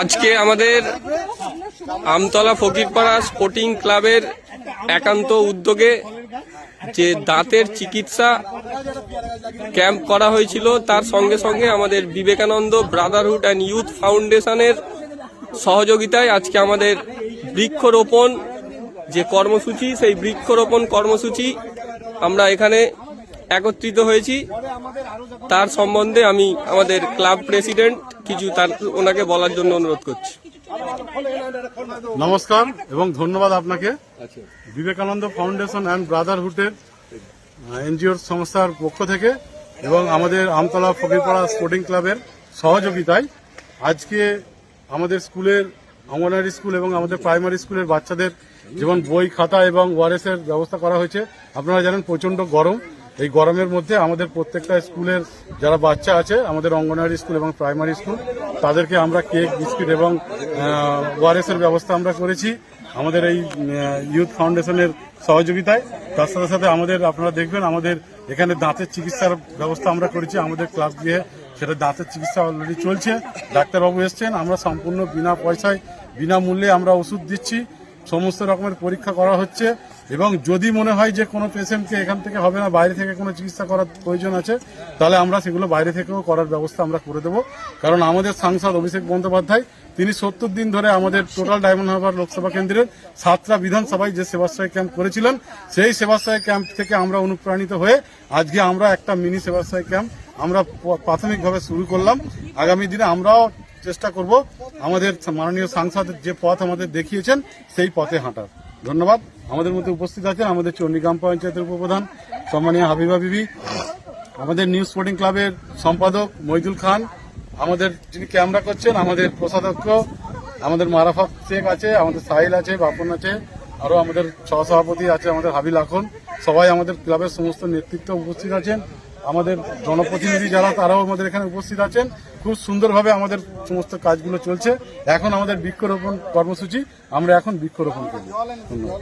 আজকে আমাদের আমতলা ফকিরপাড়া স্পোর্টিং ক্লাবের একান্ত উদ্যোগে যে দাঁতের চিকিৎসা ক্যাম্প করা হয়েছিল, তার সঙ্গে সঙ্গে আমাদের বিবেকানন্দ ব্রাদারহুড অ্যান্ড ইউথ ফাউন্ডেশনের সহযোগিতায় আজকে আমাদের বৃক্ষরোপণ যে কর্মসূচি, সেই বৃক্ষরোপণ কর্মসূচি আমরা এখানে একত্রিত হয়েছি। তার সম্বন্ধে আমি আমাদের ক্লাব প্রেসিডেন্ট কিছু তার ওনাকে বলার জন্য অনুরোধ করছি। নমস্কার এবং ধন্যবাদ আপনাকে। বিবেকানন্দ ফাউন্ডেশন অ্যান্ড ব্রাদারহুডের এনজিওর সংস্থার পক্ষ থেকে এবং আমাদের আমতলা ফকিরপাড়া স্পোর্টিং ক্লাবের সহযোগিতায় আজকে আমাদের স্কুলের অঙ্গনওয়াড়ি স্কুল এবং আমাদের প্রাইমারি স্কুলের বাচ্চাদের যেমন বই খাতা এবং ওয়ারেস এর ব্যবস্থা করা হয়েছে। আপনারা জানেন প্রচণ্ড গরম। এই গরমের মধ্যে আমাদের প্রত্যেকটা স্কুলের যারা বাচ্চা আছে, আমাদের অঙ্গনওয়াড়ি স্কুল এবং প্রাইমারি স্কুল, তাদেরকে আমরা কেক, বিস্কিট এবং ওয়ারেস এর ব্যবস্থা আমরা করেছি আমাদের এই ইউথ ফাউন্ডেশনের সহযোগিতায়। তার সাথে সাথে আমাদের, আপনারা দেখবেন আমাদের এখানে দাঁতের চিকিৎসার ব্যবস্থা আমরা করেছি, আমাদের ক্লাস দিয়ে সেটা দাঁতের চিকিৎসা অলরেডি চলছে। ডাক্তারবাবু এসছেন, আমরা সম্পূর্ণ বিনা পয়সায়, বিনামূল্যে আমরা ওষুধ দিচ্ছি। সমস্ত রকমের পরীক্ষা করা হচ্ছে। এবং যদি মনে হয় যে কোনো পেশেন্টকে এখান থেকে হবে না, বাইরে থেকে কোনো চিকিৎসা করার প্রয়োজন আছে, তাহলে আমরা সেগুলো বাইরে থেকেও করার ব্যবস্থা আমরা করে দেবো। কারণ আমাদের সাংসদ অভিষেক বন্দ্যোপাধ্যায়, তিনি সত্তর দিন ধরে আমাদের টোটাল ডায়মন্ড হারবার লোকসভা কেন্দ্রের সাতটা বিধানসভায় যে সেবাশ্রয় ক্যাম্প করেছিলেন, সেই সেবাশ্রয় ক্যাম্প থেকে আমরা অনুপ্রাণিত হয়ে আজকে আমরা একটা মিনি সেবাশ্রয় ক্যাম্প আমরা প্রাথমিকভাবে শুরু করলাম। আগামী দিনে আমরাও চেষ্টা করব আমাদের মাননীয় সাংসদ যে পথ আমাদের দেখিয়েছেন, সেই পথে হাঁটার। ধন্যবাদ। আমাদের মধ্যে উপস্থিত আছেন আমাদের চণ্ডীগ্রাম পঞ্চায়েতের উপপ্রধান সম্মানীয় হাবিবা বিবি, আমাদের নিউজ স্পোর্টিং ক্লাবের সম্পাদক মইদুল খান, আমাদের যিনি ক্যামেরা করছেন, আমাদের কোষাধ্যক্ষ আমাদের মারাফত শেখ আছে, আমাদের সাহিল আছে, বাপন আছে, আরও আমাদের সহসভাপতি আছে আমাদের হাবিল আখন। সবাই আমাদের ক্লাবের সমস্ত নেতৃত্ব উপস্থিত আছেন। আমাদের জনপ্রতিনিধি যারা, তারাও আমাদের এখানে উপস্থিত আছেন। খুব সুন্দরভাবে আমাদের সমস্ত কাজগুলো চলছে। এখন আমাদের বৃক্ষরোপণ কর্মসূচি, আমরা এখন বৃক্ষরোপণ করি ধন্যবাদ।